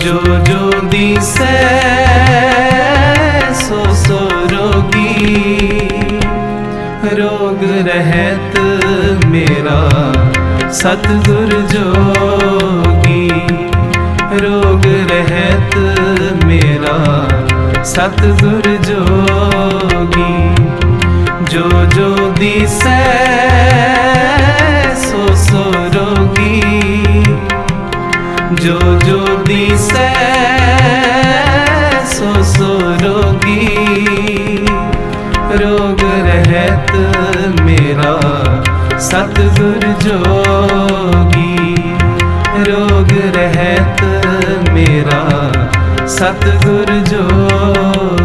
ਜੋ ਜੋ ਦਿਸੈ ਸੋ ਸੋ ਰੋਗੀ। ਰੋਗ ਰਹਿਤ ਮੇਰਾ, ਸਤਿਗੁਰ ਜੋਗੀ। ਰੋਗ ਰਹਿਤ ਮੇਰਾ, ਸਤਿਗੁਰ ਜੋਗੀ। ਜੋ ਜੋ ਦਿਸੈ ਜੋ ਜੋ ਦਿਸੈ ਸੋ ਸੋ ਰੋਗੀ। ਰੋਗ ਰਹਿਤ ਮੇਰਾ ਸਤਿਗੁਰ ਜੋਗੀ। ਰੋਗ ਰਹਿਤ ਮੇਰਾ ਸਤਿਗੁਰ ਜੋਗੀ।